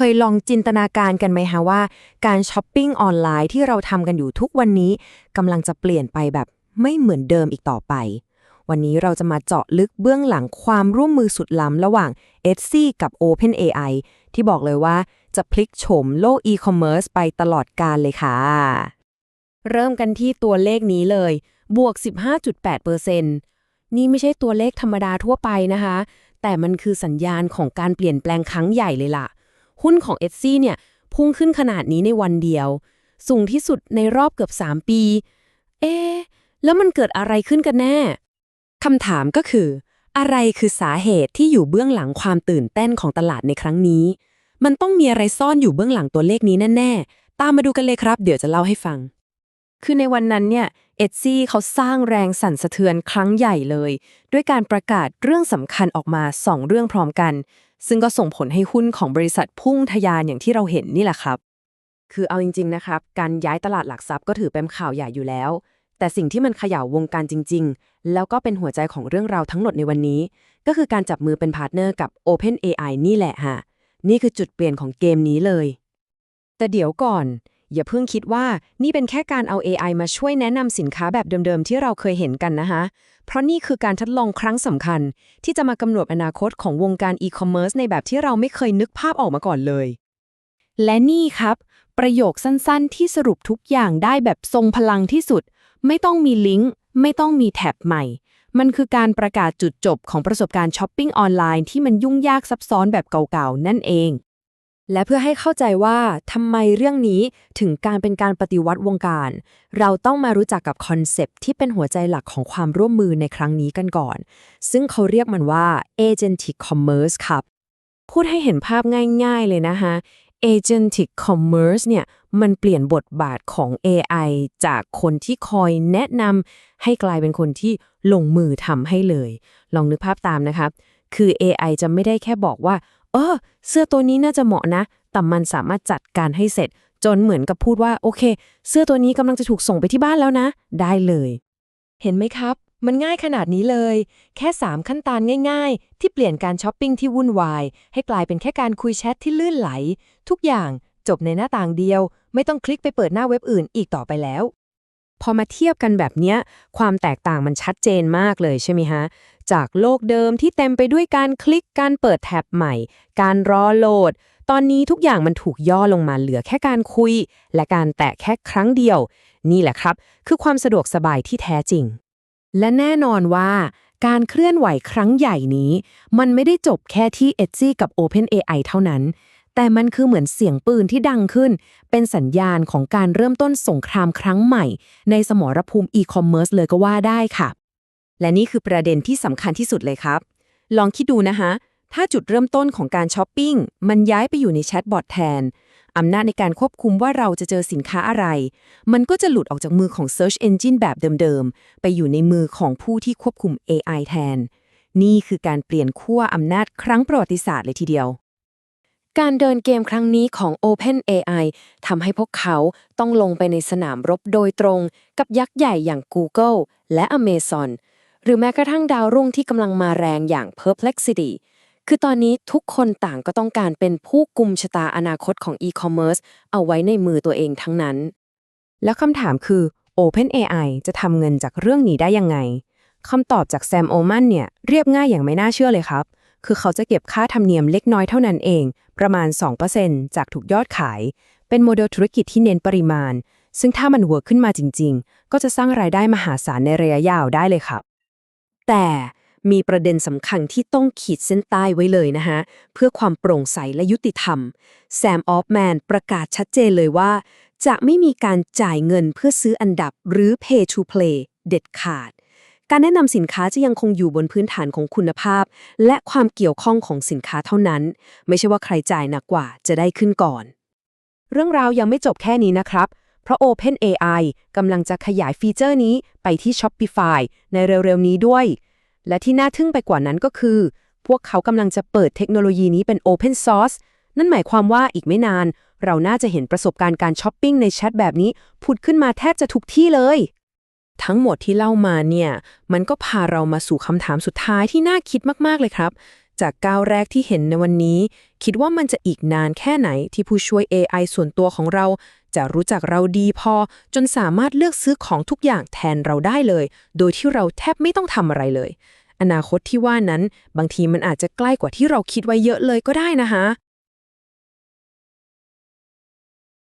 เคยลองจินตนาการกันไหมคะว่า การช้อปปิ้งออนไลน์ที่เราทำกันอยู่ทุกวันนี้กำลังจะเปลี่ยนไปแบบไม่เหมือนเดิมอีกต่อไป วันนี้เราจะมาเจาะลึกเบื้องหลังความร่วมมือสุดล้ำระหว่าง Etsy กับ OpenAI ที่บอกเลยว่าจะพลิกโฉมโลกอีคอมเมิร์ซไปตลอดกาลเลยค่ะ เริ่มกันที่ตัวเลขนี้เลย บวก 15.8%นี่ไม่ใช่ตัวเลขธรรมดาทั่วไปนะคะ แต่มันคือสัญญาณของการเปลี่ยนแปลงครั้งใหญ่เลยล่ะ หุ้นของ Etsy เนี่ยพุ่งขึ้นขนาดนี้ในวันเดียว สูงที่สุดในรอบเกือบ 3 ปี เอ๊ะแล้วมันเกิดอะไรขึ้นกันแน่คำถามก็คือ อะไรคือสาเหตุที่อยู่เบื้องหลังความตื่นเต้นของตลาดในครั้งนี้ มันต้องมีอะไรซ่อนอยู่เบื้องหลังตัวเลขนี้แน่ๆ ตามมาดูกันเลยครับ เดี๋ยวจะเล่าให้ฟัง คือในวันนั้นเนี่ยเอจซี่เขาสร้างแรงสั่นสะเทือนครั้งใหญ่เลย ด้วยการประกาศเรื่องสำคัญออกมา 2 เรื่องพร้อมกัน ซึ่งก็ส่งผลให้หุ้นของบริษัทพุ่งทะยานอย่างที่เราเห็นนี่แหละครับ คือเอาจริง ๆ นะครับ การย้ายตลาดหลักทรัพย์ก็ถือเป็นข่าวใหญ่อยู่แล้ว แต่สิ่งที่มันเขย่าวงการจริง ๆ แล้วก็เป็นหัวใจของเรื่องราวทั้งหมดในวันนี้ ก็คือการจับมือเป็นพาร์ทเนอร์กับ OpenAI นี่แหละฮะนี่คือจุดเปลี่ยนของเกมนี้เลย แต่เดี๋ยวก่อน อย่าเพิ่งคิดว่านี่เป็นแค่การเอา AI มาช่วยแนะนำสินค้าแบบเดิมๆ ที่เราเคยเห็นกันนะคะเพราะนี่คือการทดลองครั้งสำคัญ ที่จะมากำหนดอนาคตของวงการอีคอมเมิร์ซในแบบที่เราไม่เคยนึกภาพออกมาก่อนเลย และนี่ครับ ประโยคสั้นๆ ที่สรุปทุกอย่างได้แบบทรงพลังที่สุด ไม่ต้องมีลิงก์ ไม่ต้องมีแท็บใหม่ มันคือการประกาศจุดจบของประสบการณ์ช้อปปิ้งออนไลน์ที่มันยุ่งยากซับซ้อนแบบเก่าๆ นั่นเอง และเพื่อให้เข้าใจว่าทำไมเรื่องนี้ถึงการเป็นการปฏิวัติวงการ เราต้องมารู้จักกับคอนเซปต์ที่เป็นหัวใจหลักของความร่วมมือในครั้งนี้กันก่อน ซึ่งเขาเรียกมันว่า agentic commerce ครับ พูดให้เห็นภาพง่ายๆเลยนะคะ agentic commerce เนี่ยมันเปลี่ยนบทบาทของ AI จากคนที่คอยแนะนำให้กลายเป็นคนที่ลงมือทำให้เลย ลองนึกภาพตามนะครับ คือ AI จะไม่ได้แค่บอกว่าเออ เสื้อตัวนี้น่าจะเหมาะนะ แต่มันสามารถจัดการให้เสร็จ จนเหมือนกับพูดว่า โอเค เสื้อตัวนี้กำลังจะถูกส่งไปที่บ้านแล้วนะ ได้เลย เห็นไหมครับ มันง่ายขนาดนี้เลย แค่ 3 ขั้นตอนง่ายๆ ที่เปลี่ยนการช้อปปิ้งที่วุ่นวาย ให้กลายเป็นแค่การคุยแชทที่ลื่นไหล ทุกอย่างจบในหน้าต่างเดียว ไม่ต้องคลิกไปเปิดหน้าเว็บอื่นอีกต่อไปแล้ว พอมาเทียบกันแบบเนี้ยความแตกต่างมันชัดเจนมากเลยใช่ไหมฮะ จากโลกเดิมที่เต็มไปด้วยการคลิกการเปิดแท็บใหม่ การรอโหลด ตอนนี้ทุกอย่างมันถูกย่อลงมาเหลือแค่การคุย และการแตะแค่ครั้งเดียว นี่แหละครับ คือความสะดวกสบายที่แท้จริง และแน่นอนว่าการเคลื่อนไหวครั้งใหญ่นี้ มันไม่ได้จบแค่ที่ Etsy กับ OpenAI เท่านั้น แต่มันคือเหมือนเสียงปืนที่ดังขึ้น เป็นสัญญาณของการเริ่มต้นสงครามครั้งใหม่ ในสมรภูมิอีคอมเมิร์ซเลยก็ว่าได้ค่ะ และนี่คือประเด็นที่สำคัญที่สุดเลยครับ ลองคิดดูนะคะถ้าจุดเริ่มต้นของการช้อปปิ้ง มันย้ายไปอยู่ในแชทบอทแทน อำนาจในการควบคุมว่าเราจะเจอสินค้าอะไร มันก็จะหลุดออกจากมือของ Search Engine แบบเดิมๆ ไปอยู่ในมือของผู้ที่ควบคุม AI แทน นี่คือการเปลี่ยนขั้วอำนาจครั้งประวัติศาสตร์เลยทีเดียว การเดินเกมครั้งนี้ของ OpenAI ทำให้พวกเขาต้องลงไปในสนามรบโดยตรง กับยักษ์ใหญ่อย่าง Google และ Amazon หรือแม้กระทั่งดาวรุ่งที่กำลังมาแรงอย่าง Perplexity คือตอนนี้ทุกคนต่างก็ต้องการเป็นผู้กุมชะตาอนาคตของ e-commerce เอาไว้ในมือตัวเองทั้งนั้น แล้วคำถามคือ OpenAI จะทำเงินจากเรื่องนี้ได้ยังไงคำตอบจากแซมโอมันเนี่ยเรียบง่ายอย่างไม่น่าเชื่อเลยครับ คือเขาจะเก็บค่าธรรมเนียมเล็กน้อยเท่านั้นเอง ประมาณ 2%จากถูกยอดขาย เป็นโมเดลธุรกิจที่เน้นปริมาณ ซึ่งถ้ามันเวิร์กขึ้นมาจริง ๆ ก็จะสร้างรายได้มหาศาลในระยะยาวได้เลยครับ แต่มีประเด็นสำคัญที่ต้องขีดเส้นใต้ไว้เลยนะฮะ เพื่อความโปร่งใสและยุติธรรม แซมออฟแมนประกาศชัดเจนเลยว่า จะไม่มีการจ่ายเงินเพื่อซื้ออันดับหรือ pay to play เด็ดขาด การแนะนำสินค้าจะยังคงอยู่บนพื้นฐานของคุณภาพ และความเกี่ยวข้องของสินค้าเท่านั้น ไม่ใช่ว่าใครจ่ายหนักกว่าจะได้ขึ้นก่อน เรื่องราวยังไม่จบแค่นี้นะครับ เพราะ OpenAI กำลังจะขยายฟีเจอร์นี้ไปที่ Shopify ในเร็วๆนี้ด้วย และที่น่าทึ่งไปกว่านั้นก็คือ พวกเขากำลังจะเปิดเทคโนโลยีนี้เป็น Open Source นั่นหมายความว่าอีกไม่นาน เราน่าจะเห็นประสบการณ์การช้อปปิ้งในแชทแบบนี้ผุดขึ้นมาแทบจะทุกที่เลย ทั้งหมดที่เล่ามาเนี่ยมันก็พาเรามาสู่คำถามสุดท้ายที่น่าคิดมากๆเลยครับ จากก้าวแรกที่เห็นในวันนี้ คิดว่ามันจะอีกนานแค่ไหนที่ผู้ช่วย AI ส่วนตัวของเรา จะรู้จักเราดีพอ จนสามารถเลือกซื้อของทุกอย่างแทนเราได้เลย โดยที่เราแทบไม่ต้องทำอะไรเลย อนาคตที่ว่านั้น บางทีมันอาจจะใกล้กว่าที่เราคิดไว้เยอะเลยก็ได้นะคะ